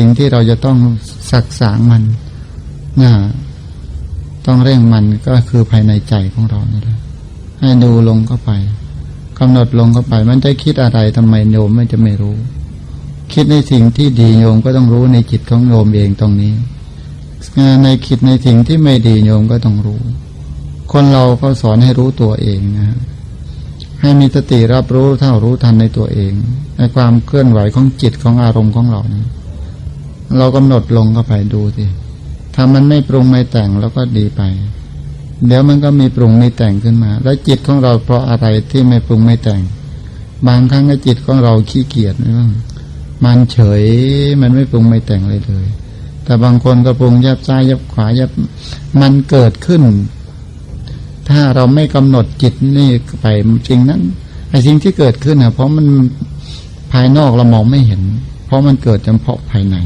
สิ่งที่เราจะต้องสักสางมันนะต้องเร่งมันก็คือภายในใจของเรานี่แหละให้ดูลงเข้าไปกำหนดลงเข้าไป มันจะคิดอะไรทำไมโยมไม่จะไม่รู้ คิดในสิ่งที่ดีโยมก็ต้องรู้ในจิตของโยมเองตรงนี้ในคิดในสิ่งที่ไม่ดีโยมก็ต้องรู้ คนเราก็สอนให้รู้ตัวเองนะให้มีสติรับรู้เท่ารู้ทันในตัวเองในความเคลื่อนไหวของจิตของอารมณ์ของเรานะ เรากำหนดลงเข้าไปดูสิถ้ามันไม่ปรุงไม่แต่งแล้วก็ดีไป เดี๋ยวมันก็มีปรุงมีแต่งขึ้นมา แล้วจิตของเราเพราะอะไรที่ไม่ปรุงไม่แต่ง บางครั้งก็จิตของเราขี้เกียจนะมันเฉยมันไม่ปรุงไม่แต่งเลยเลย แต่บางคนก็ปรุงยับซ้ายยับขวายับมันเกิดขึ้น ถ้าเราไม่กำหนดจิตนี่ไปจริงนั้นไอ้สิ่งที่เกิดขึ้นอะเพราะมันภายนอกเรามองไม่เห็น เพราะมันเกิดเฉพาะภายใน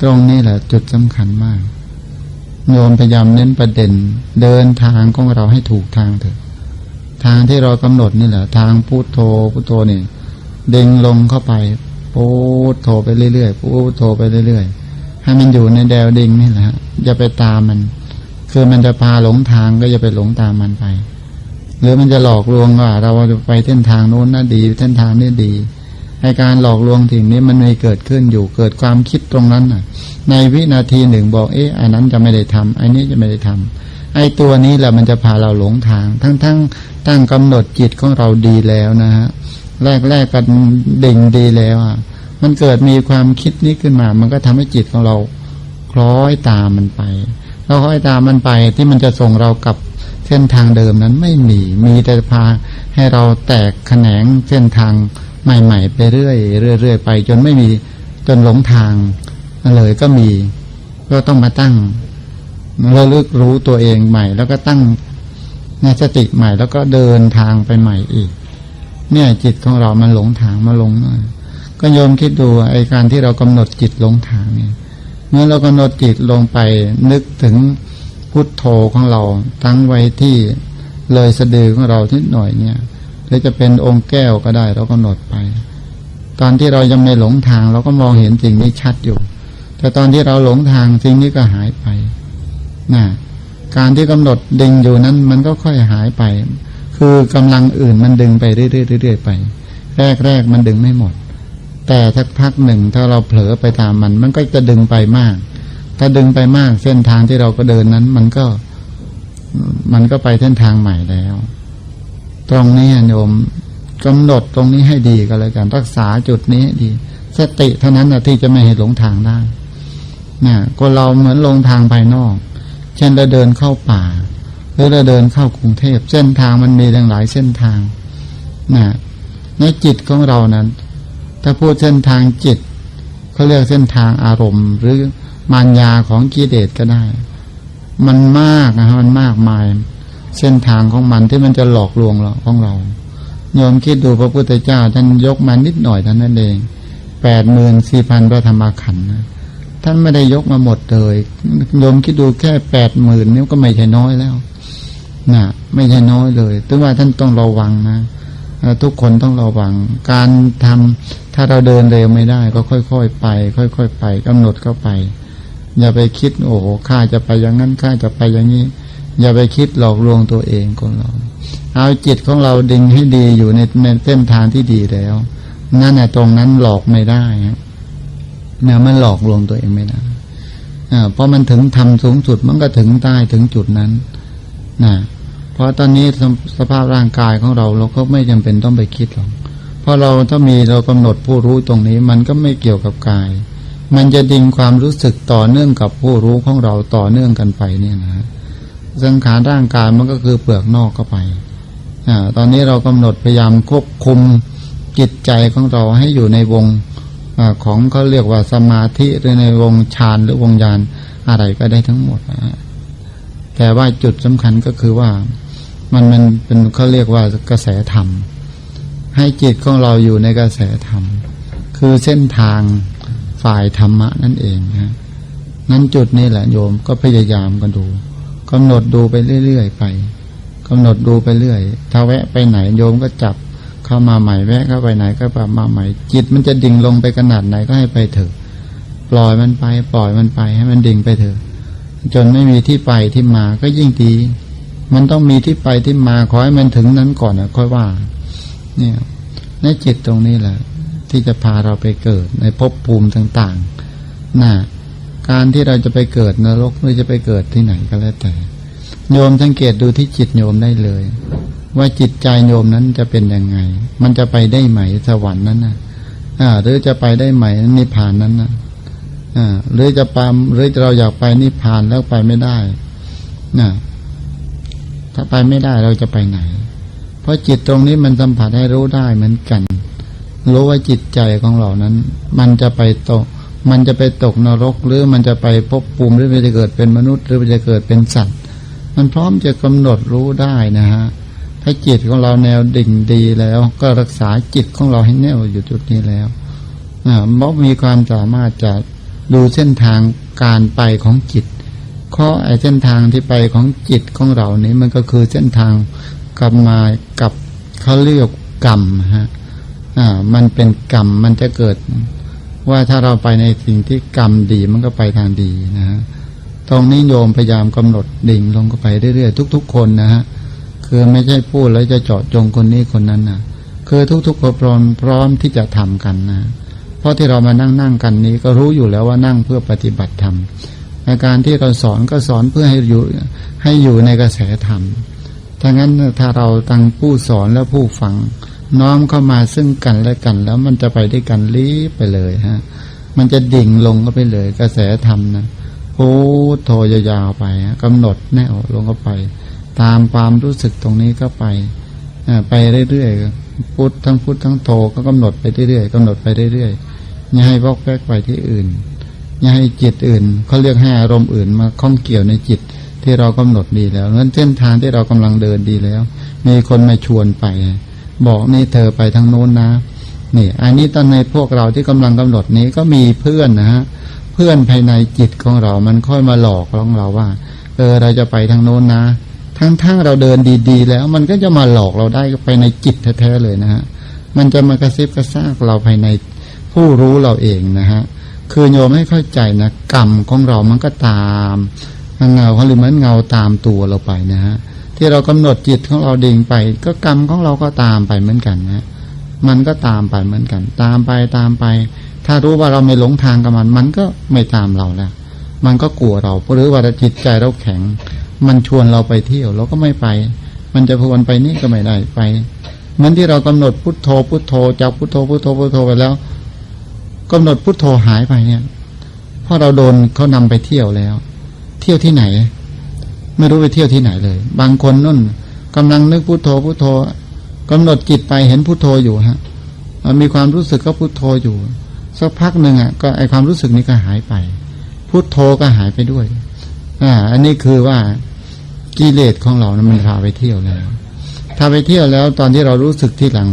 ตรงนี้แหละ จุดสำคัญมากโยมพยายามเน้นประเด็น เดินทางของเราให้ถูกทางเถอะ ทางที่เรากำหนดนี่แหละ ทางพุโทโธพุโทโธนี่เด้งลงเข้าไปพุโทโธไปเรื่อยๆพุโทโธไปเรื่อยๆให้มันอยู่ในแดวดิ่งนี่แหละอย่าไปตามมัน คือมันจะพาหลงทางก็อย่าไปหลงตามมันไป หรือมันจะหลอกลวงว่า เราจะไปเส้นทางโน้นน่าดีเส้นทางนี้ดี ให้การหลอกลวงสิ่งนี้มันไม่เกิดขึ้นอยู่เกิดความคิดตรงนั้นน่ะ ในวินาทีหนึ่งบอกเอ๊ะอันนั้นจะไม่ได้ทำไอ้นี้จะไม่ได้ทำไอ้ตัวนี้แหละมันจะพาเราหลงทาง ทั้งๆทตั้งกำหนดจิตของเราดีแล้วนะฮะแรกแรกกันดิ่งดีแล้วอะมันเกิดมีความคิดนี้ขึ้นมา มันก็ทำให้จิตของเราคล้อยตามมันไป เราคล้อยตามมันไปที่มันจะส่งเรากับเส้นทางเดิมนั้นไม่มีมีแต่พาให้เราแตกแขนงเส้นทาง ใหม่ ๆ ไปเรื่อยเรื่อยๆไป จนไม่มีจนหลงทางเลยก็มี ก็ต้องมาตั้งระลึกรู้ตัวเองใหม่ แล้วก็ตั้งนสติใหม่ แล้วก็เดินทางไปใหม่อีก เนี่ยจิตของเรามันหลงทางมาลงก็โยมคิดดูไอ้การที่เรากำหนดจิตหลงทางเนี่ยเมื่อเรากำหนดจิตลงไปนึกถึงพุทโธของเรา ตั้งไว้ที่เลยสะดือของเราทิดหน่อยเนี่ย หรือจะเป็นองค์แก้วก็ได้เรากำหนดไป ตอนที่เรายังไม่หลงทาง เราก็มองเห็นสิ่งนี้ชัดอยู่ แต่ตอนที่เราหลงทางสิ่งนี้ก็หายไปนะการที่กำหนดดึงอยู่นั้นมันก็ค่อยหายไป คือกำลังอื่นมันดึงไปเรื่อยๆไป แรกๆมันดึงไม่หมด แต่สักพักหนึ่งถ้าเราเผลอไปตามมัน มันก็จะดึงไปมาก ถ้าดึงไปมากเส้นทางที่เราก็เดินนั้น มันก็ มันก็ไปเส้นทางใหม่แล้ว ตรงนี้โยมกำหนดตรงนี้ให้ดีก็แล้วกัน รักษาจุดนี้ดี สติเท่านั้นนะที่จะไม่ให้หลงทางได้เนี่ยคนเราเหมือนลงทางภายนอก เช่นเราเดินเข้าป่า หรือเราเดินเข้ากรุงเทพเส้นทางมันมีหลายเส้นทางนะในจิตของเรานั้น ถ้าพูดเส้นทางจิตเขาเรียกเส้นทางอารมณ์ หรือมารยาของกิเลสก็ได้ มันมากนะมันมากมาย เส้นทางของมันที่มันจะหลอกลวงเราของเราโยมคิดดูพระพุทธเจ้าท่านยกมานิดหน่อยท่านั้นเองแปดหมื่นสี่พันพระธรรมขันธ์นะท่านไม่ได้ยกมาหมดเลยโยมคิดดูแค่แปดหมื่นนี่ก็ไม่ใช่น้อยแล้วนะไม่ใช่น้อยเลยถึงว่าท่านต้องระวังนะทุกคนต้องระวัง การทำถ้าเราเดินเร็วไม่ได้ ก็ค่อยๆไป ค่อย ๆ ไปกำหนดเข้าไป อย่าไปคิดโอ้โหข้าจะไปอย่างนั้นข้าจะไปอย่างนี้ อย่าไปคิดหลอกลวงตัวเองคนเรา เอาจิตของเราดึงให้ดีอยู่ในเส้นทางที่ดีแล้ว นั่นแหละตรงนั้นหลอกไม่ได้นี่ยมันหลอกลวงตัวเองไม่ได้อ่าเพราะมันถึงทำสูงสุดมันก็ถึงใต้ถึงจุดนั้นนะเพราะตอนนี้สสภาพร่างกายของเราเราก็ไม่จำเป็นต้องไปคิดหรอกเพราะเราถ้ามีเรากำหนดผู้รู้ตรงนี้ มันก็ไม่เกี่ยวกับกาย มันจะดึงความรู้สึกต่อเนื่องกับผู้รู้ของเราต่อเนื่องกันไปเนี่ยนะ สังขารร่างกายมันก็คือเปลือกนอกเข้าไปอตอนนี้เรากำหนดพยายามควบคุมจิตใจของเราให้อยู่ในวงอของเขาเรียกว่าสมาธิหรือในวงฌานหรือวงญาณอะไรก็ได้ทั้งหมดนะแต่ว่าจุดสำคัญก็คือว่ามันมันเป็นเขาเรียกว่ากระแสธรรม ให้จิตของเราอยู่ในกระแสธรรม คือเส้นทางฝ่ายธรรมะนั่นเองนะนั้นจุดนี้แหละโยมก็พยายามกันดู กำหนดดูไปเรื่อยๆไปกำหนดดูไปเรื่อยถ้าแวะไปไหนโยมก็จับเข้ามาใหม่แวะเข้าไปไหนก็ปรับมาใหม่ จิตมันจะดิ่งลงไปขนาดไหนก็ให้ไปเถอะปล่อยมันไป ปล่อยมันไปให้มันดิ่งไปเถอะ จนไม่มีที่ไปที่มาก็ยิ่งดี มันต้องมีที่ไปที่มาขอให้มันถึงนั้นก่อนนะค่อยว่า เนี่ยในจิตตรงนี้แหละ ที่จะพาเราไปเกิดในภพภูมิต่างๆน่ะ การที่เราจะไปเกิดนรกหรือจะไปเกิดที่ไหนก็แล้วแต่ โยมสังเกตดูที่จิตโยมได้เลย ว่าจิตใจโยมนั้นจะเป็นยังไง มันจะไปได้ไหมสวรรค์นั้นนะอ่า หรือจะไปได้ไหมนิพพานนั้นนะอ่า หรือจะปามหรือเราอยากไปนิพพานแล้วไปไม่ได้นะถ้าไปไม่ได้เราจะไปไหน เพราะจิตตรงนี้มันสัมผัสให้รู้ได้เหมือนกัน รู้ว่าจิตใจของเรานั้น มันจะไปตก มันจะไปตกนรก หรือมันจะไปภพภูมิหรือมันจะเกิดเป็นมนุษย์ หรือมันจะเกิดเป็นสัตว์ มันพร้อมจะกำหนดรู้ได้นะฮะถ้าจิตของเราแนวดิ่งดีแล้ว ก็รักษาจิตของเราให้แน่วอยู่จุดนี้แล้วอ่าเพราะมีความสามารถจะดูเส้นทางการไปของจิตเพราะไอเส้นทางที่ไปของจิตของเรานี้มันก็คือเส้นทางกลับมากับเขาเรียกกรรมฮะอ่ามันเป็นกรรมมันจะเกิด ว่าถ้าเราไปในสิ่งที่กรรมดีมันก็ไปทางดีนะฮะตรงนี้โยมพยายามกำหนดดิ่งลงก็ไปเรื่อยๆทุก ๆ คนนะฮะคือไม่ใช่พูดแล้วจะเจาะจงคนนี้คนนั้นนะคือทุกๆคนพร้อมพร้อมที่จะทำกันนะ เพราะที่เรามานั่งนั่งกันนี้ก็รู้อยู่แล้วว่านั่งเพื่อปฏิบัติธรรมในการที่เราสอนก็สอนเพื่อให้อยู่ให้อยู่ในกระแสธรรมถ้างั้นถ้าเราตั้งผู้สอนและผู้ฟัง น้อมเข้ามาซึ่งกันและกัน แล้วมันจะไปด้วยกันลีบไปเลยฮะ มันจะดิ่งลงก็ไปเลย กระแสธรรมนะพูดโทยาวๆไปฮะกำหนดแนวลงก็ไป ตามความรู้สึกตรงนี้ก็ไปอไปเรื่อยๆพุททั้งพุททั้งโทก็กำหนดไปเรื่อยๆกำหนดไปเรื่อยๆอย่าให้วอกแวกไปที่อื่นอย่าให้จิตอื่นเขาเรียกให้อารมณ์อื่นมาข้องเกี่ยวในจิตที่เรากำหนดดีแล้วนั้นเส้นทางที่เรากำลังเดินดีแล้ว มีคนมาชวนไป บอกนี่เธอไปทางโน้นนะนี่อันนี้ตอนในพวกเราที่กำลังกำหนดนี้ก็มีเพื่อนนะฮะเพื่อนภายในจิตของเรามันค่อยมาหลอกของเราว่า เออเราจะไปทางโน้นนะ ทั้งทั้งเราเดินดี ๆ แล้วมันก็จะมาหลอกเราได้ไปในจิตแท้ๆเลยนะฮะมันจะมากระซิบกระซากเราภายในผู้รู้เราเองนะฮะคือโยมให้เข้าใจนะกรรมของเรามันก็ตามเงาเขาหรือเหมือนเงาตามตัวเราไปนะฮะ ที่เรากำหนดจิตของเราดิ่งไป ก็กรรมของเราก็ตามไปเหมือนกันนะมันก็ตามไปเหมือนกัน ตามไปตามไป ถ้ารู้ว่าเราไม่หลงทางกับมัน มันก็ไม่ตามเราแล้วมันก็กลัวเราหรือว่าจิตใจเราแข็ง มันชวนเราไปเที่ยวเราก็ไม่ไป มันจะพวนไปนี่ก็ไม่ได้ไปเหมือนที่เรากำหนดพุทโธพุทโธจากพุทโธพุทโธพุทโธไปแล้วกำหนดพุทโธหายไปเนี่ยเพราะเราโดนเขานำไปเที่ยวแล้ว เที่ยวที่ไหน ไม่รู้ไปเที่ยวที่ไหนเลย บางคนนุ่นกำลังนึกพุทโธพุทโธกำหนดจิตไปเห็นพุทโธอยู่ฮะมันมีความรู้สึกก็พุทโธอยู่สักพักหนึ่งอะก็ไอความรู้สึกนี้ก็หายไป พุทโธก็หายไปด้วยอ่าอันนี้คือว่ากิเลสของเรานะมันพาไปเที่ยวแล้วถ้าไปเที่ยวแล้วตอนที่เรารู้สึกที่หลัง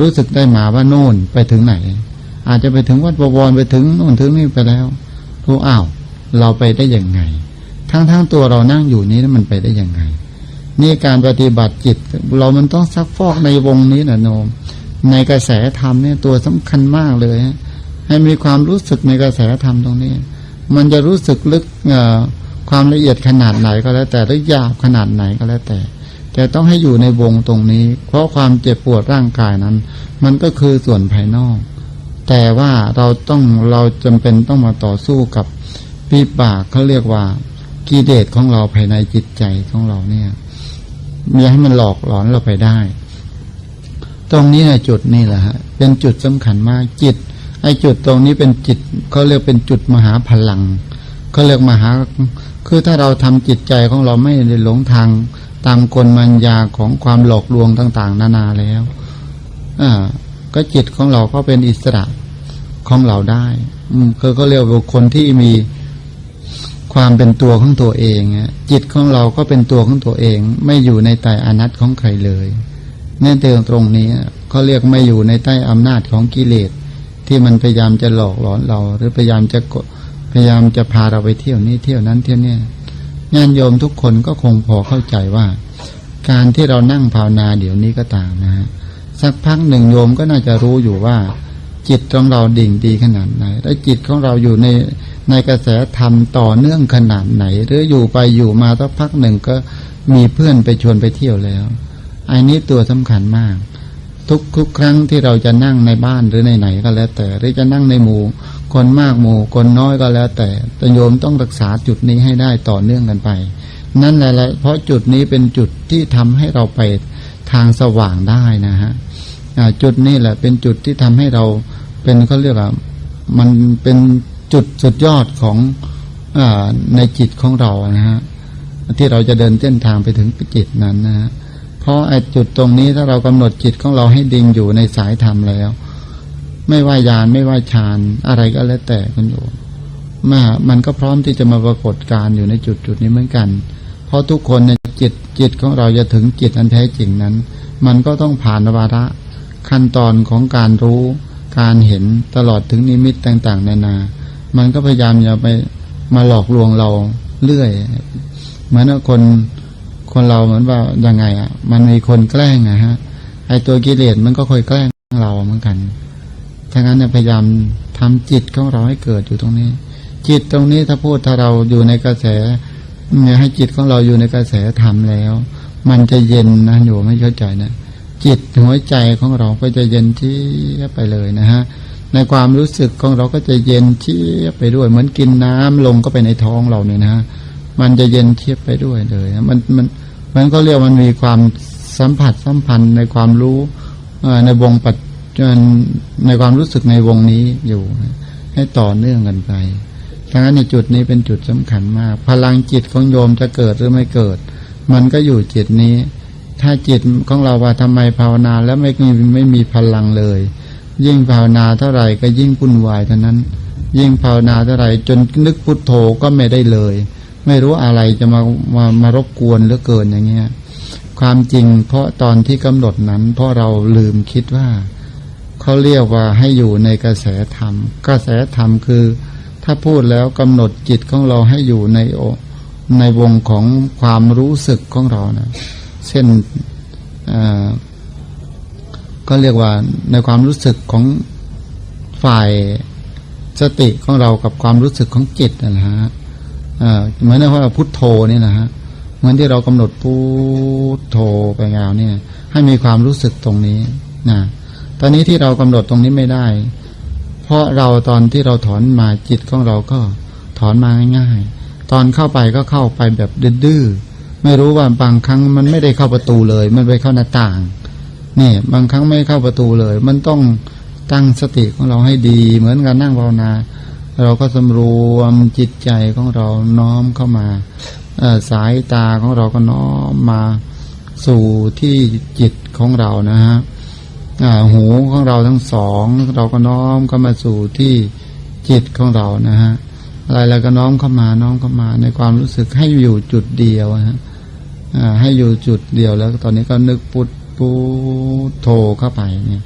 รู้สึกได้มาว่าโน่นไปถึงไหน อาจจะไปถึงวัดบวรไปถึงโน่นถึงนี่ไปแล้วรู้อ้าว เราไปได้ยังไง ทั้งๆตัวเรานั่งอยู่นี้มันไปได้ยังไง นี่การปฏิบัติจิต เรามันต้องซักฟอกในวงนี้นะโนม ในกระแสธรรมเนี่ยตัวสำคัญมากเลยให้มีความรู้สึกในกระแสธรรมตรงนี้ มันจะรู้สึกลึกความละเอียดขนาดไหนก็แล้ว แต่หรือยาบขนาดไหนก็แล้วแต่แต่ต้องให้อยู่ในวงตรงนี้ เพราะความเจ็บปวดร่างกายนั้น มันก็คือส่วนภายนอก แต่ว่าเราต้องเราจำเป็นต้องมาต่อสู้กับปีปากเขาเรียกว่า กิเลสของเราภายในจิตใจของเราเนี่ยมีให้มันหลอกหลอนเราไปได้ ตรงนี้นะจุดนี่แหละฮะ เป็นจุดสำคัญมากจิต ไอ้จุดตรงนี้เป็นจิตเขาเรียกเป็นจุดมหาพลังเขาเรียกมหา คือถ้าเราทำจิตใจของเราไม่ได้หลงทางตามกลมัญญาของความหลอกลวงต่าง ๆ นานาแล้วอ่าก็จิตของเราก็เป็นอิสระของเราได้ อืมคือก็เรียกว่าคนที่มี ความเป็นตัวของตัวเองจิตของเราก็เป็นตัวของตัวเอง ไม่อยู่ในใต้อนัตของใครเลยแน่เตืองตรงนี้เขาเรียกไม่อยู่ในใต้อำนาจของกิเลส ที่มันพยายามจะหลอกหลอนเรา หรือพยายามจะพยายามจะพาเราไปเที่ยวนี้เที่ยวนั้นเที่ยวนี้ญาณโยมทุกคนก็คงพอเข้าใจว่า การที่เรานั่งภาวนาเดี๋ยวนี้ก็ตามนะฮะสักพักหนึ่งโยมก็น่าจะรู้อยู่ว่า จิตของเราดิ่งดีขนาดไหน และจิตของเราอยู่ในในกระแสธรรมต่อเนื่องขนาดไหน หรืออยู่ไปอยู่มาสักพักหนึ่งก็มีเพื่อนไปชวนไปเที่ยวแล้วอันนี้ตัวสำคัญมาก ทุกทุกครั้งที่เราจะนั่งในบ้านหรือในไหนก็แล้วแต่ หรือจะนั่งในหมู่ คนมากหมู่ คนน้อยก็แล้วแต่แต่โยมต้องรักษาจุดนี้ให้ได้ต่อเนื่องกันไป นั่นแหละเพราะจุดนี้เป็นจุดที่ทำให้เราไปทางสว่างได้นะฮะจุดนี้แหละเป็นจุดที่ทำให้เรา เป็นเขาเรียกว่ามันเป็นจุดสุดยอดของอในจิตของเรานะฮะที่เราจะเดินเส้นทางไปถึงจิตนั้นนะฮะเพราะไอ้จุดตรงนี้ถ้าเรากำหนดจิตของเราให้ดิ่งอยู่ในสายธรรมแล้ว ไม่ว่ายานไม่ว่าฌานอะไรก็แล้วแต่กันอยู่มามันก็พร้อมที่จะมาปรากฏการอยู่ในจุดจุดนี้เหมือนกัน เพราะทุกคนในจิตจิตของเราจะถึงจิตอันแท้จริงนั้น มันก็ต้องผ่านวาระขั้นตอนของการรู้ การเห็นตลอดถึงนิมิตต่าง ๆ นานา มันก็พยายามอย่าไปมาหลอกลวงเราเรื่อย เหมือนคนคนเราเหมือนว่ายังไงอะ มันมีคนแกล้งอะฮะไอตัวกิเลสมันก็คอยแกล้งเราเหมือนกันฉะนั้นเนี่ยพยายามทำจิตของเราให้เกิดอยู่ตรงนี้ จิตตรงนี้ถ้าพูดถ้าเราอยู่ในกระแสเนี่ยให้จิตของเราอยู่ในกระแสธรรมแล้ว มันจะเย็นนะอยู่ไม่เข้าใจนะ จิตหัวใจของเราก็จะเย็นเชียบไปเลยนะฮะในความรู้สึกของเราก็จะเย็นเชียบไปด้วย เหมือนกินน้ำลงก็ไปในท้องเราเนี่ยนะฮะมันจะเย็นเทียบไปด้วยเลยนะมันมันมันก็เรียกมันมีความสัมผัสสัมพันธ์ในความรู้ในวงปัจจุบันในความรู้สึกในวงนี้อยู่ ให้ต่อเนื่องกันไปดังนั้นในจุดนี้เป็นจุดสำคัญมาก พลังจิตของโยมจะเกิดหรือไม่เกิด มันก็อยู่จิตนี้ ถ้าจิตของเราว่าทำไมภาวนาแล้วไม่มีไม่มีพลังเลย ยิ่งภาวนาเท่าไหร่ก็ยิ่งวุ่นวายเท่านั้น ยิ่งภาวนาเท่าไหร่จนนึกพุทโธก็ไม่ได้เลย ไม่รู้อะไรจะมามามารบกวนเหลือเกินอย่างเงี้ยความจริงเพราะตอนที่กำหนดนั้น เพราะเราลืมคิดว่าเขาเรียกว่าให้อยู่ในกระแสธรรม กระแสธรรมคือ ถ้าพูดแล้วกำหนดจิตของเราให้อยู่ในในวงของความรู้สึกของเรานะ เช่นก็เรียกว่าในความรู้สึกของฝ่ายสติของเรากับความรู้สึกของจิตนะฮะเหมือนว่าพุทโธนี่นะฮะเหมือนที่เรากำหนดพุทโธไปยาวเนี่ย ให้มีความรู้สึกตรงนี้นะตอนนี้ที่เรากำหนดตรงนี้ไม่ได้ เพราะเราตอนที่เราถอนมาจิตของเราก็ถอนมาง่ายๆ ตอนเข้าไปก็เข้าไปแบบดื้อๆ ไม่รู้ว่าบางครั้งมันไม่ได้เข้าประตูเลย มันไปเข้าหน้าต่างนี่บางครั้งไม่เข้าประตูเลย มันต้องตั้งสติของเราให้ดี เหมือนกันนั่งภาวนา เราก็สำรวมจิตใจของเราน้อมเข้ามาสายตาของเราก็น้อมมาสู่ที่จิตของเรานะฮะหูของเราทั้งสองเราก็น้อมเข้ามาสู่ที่จิตของเรานะฮะอะไรแล้วก็น้อมเข้ามาน้อมเข้ามาในความรู้สึกให้อยู่จุดเดียวนะฮะ ให้อยู่จุดเดียวแล้วตอนนี้ก็นึกพุทพุทโธเข้าไปเนี่ย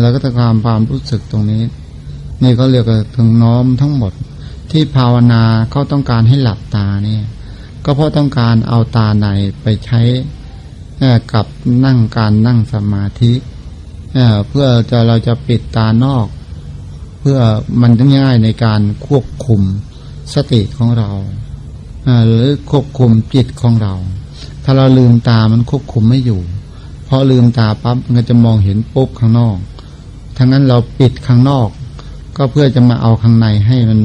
แล้วก็จะความความรู้สึกตรงนี้ นี่ก็เรียกว่าถึงน้อมทั้งหมด ที่ภาวนาเขาต้องการให้หลับตาเนี่ย ก็เพราะต้องการเอาตาในไปใช้กับนั่งการนั่งสมาธิเพื่อจะเราจะปิดตานอก เพื่อมันง่ายในการควบคุมสติของเราหรือควบคุมจิตของเรา ถ้าเราลืมตามันควบคุมไม่อยู่ เพราะลืมตาปั๊บมันจะมองเห็นปุ๊บข้างนอกทั้งนั้นเราปิดข้างนอก ก็เพื่อจะมาเอาข้างในให้มัน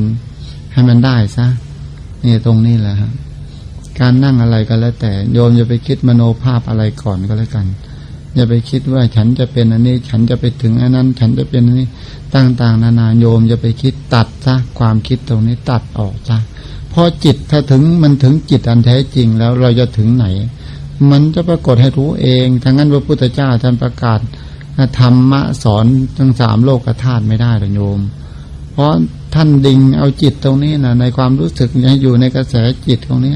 ให้มันได้ซะนี่ตรงนี้แหละฮะการนั่งอะไรก็แล้วแต่ โยมอย่าไปคิดมโนภาพอะไรก่อนก็แล้วกัน อย่าไปคิดว่าฉันจะเป็นอันนี้ ฉันจะไปถึงอันนั้น ฉันจะเป็นอันนี้ต่างๆ นานาโยมอย่าไปคิดตัดซะความคิดตรงนี้ตัดออกซะ พราะจิตถ้าถึงมันถึงจิตอันแท้จริงแล้วเราจะถึงไหน มันจะปรากฏให้รู้เองทั้งนั้นพระพุทธเจ้าท่านประกาศธรรมะสอนทั้งสามโลกธาตุไม่ได้หรอกโยม เพราะท่านดิ่งเอาจิตตรงนี้นะในความรู้สึกให้อยู่ในกระแสจิตตรงนี้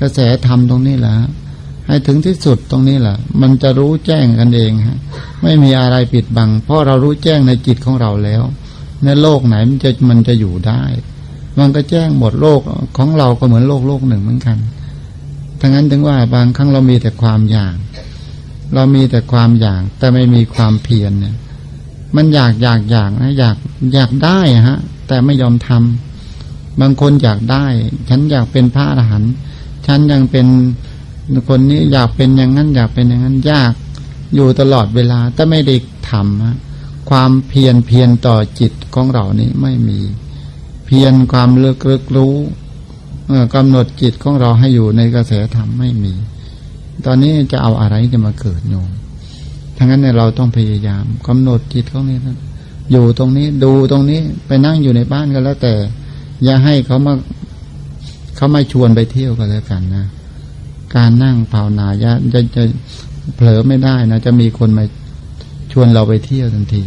กระแสธรรมตรงนี้แหละให้ถึงที่สุดตรงนี้แหละมันจะรู้แจ้งกันเองฮะ ไม่มีอะไรปิดบัง เพราะเรารู้แจ้งในจิตของเราแล้ว ในโลกไหนมันจะมันจะอยู่ได้ มันก็แจ้งหมดโลกของเราก็เหมือนโลกโลกหนึ่งเหมือนกันทั้งนั้นถึงว่าบางครั้งเรามีแต่ความอยาก เรามีแต่ความอยาก แต่ไม่มีความเพียรเนี่ย มันอยากอยากอยากนะอยากอยากได้ฮะ แต่ไม่ยอมทำบางคนอยากได้ ฉันอยากเป็นพระอรหันต์ฉันยังเป็นคนนี้อยากเป็นอย่างนั้น อยากเป็นอย่างนั้นยากอยู่ตลอดเวลาแต่ไม่ได้ทำความเพียรเพียรต่อจิตของเรานี้ไม่มี เพียรความเลือกเลือกรู้กำหนดจิตของเราให้อยู่ในกระแสธรรมไม่มี ตอนนี้จะเอาอะไรจะมาเกิดโยมทั้งนั้นเนี่ยเราต้องพยายามกำหนดจิตของนี้นะอยู่ตรงนี้ดูตรงนี้ไปนั่งอยู่ในบ้านก็แล้วแต่ อย่าให้เขามาเขามาชวนไปเที่ยวกันแล้วกันนะ การนั่งภาวนาจะจะจะเผลอไม่ได้นะ จะมีคนมาชวนเราไปเที่ยวทันที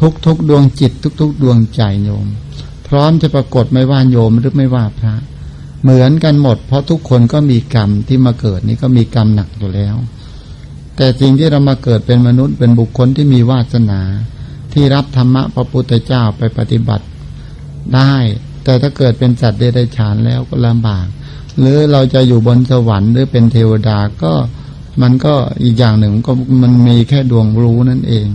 ทุกทุกดวงจิต ทุกทุกดวงใจโยม พร้อมจะปรากฏไม่ว่าโยมหรือไม่ว่าพระ เหมือนกันหมด เพราะทุกคนก็มีกรรมที่มาเกิดนี่ก็มีกรรมหนักอยู่แล้ว แต่สิ่งที่เรามาเกิดเป็นมนุษย์เป็นบุคคลที่มีวาสนา ที่รับธรรมะพระพุทธเจ้าไปปฏิบัติได้ แต่ถ้าเกิดเป็นสัตว์เดรัจฉานแล้วก็ลำบาก หรือเราจะอยู่บนสวรรค์หรือเป็นเทวดาก็มันก็อีกอย่างหนึ่งก็มันมีแค่ดวงรู้นั่นเอง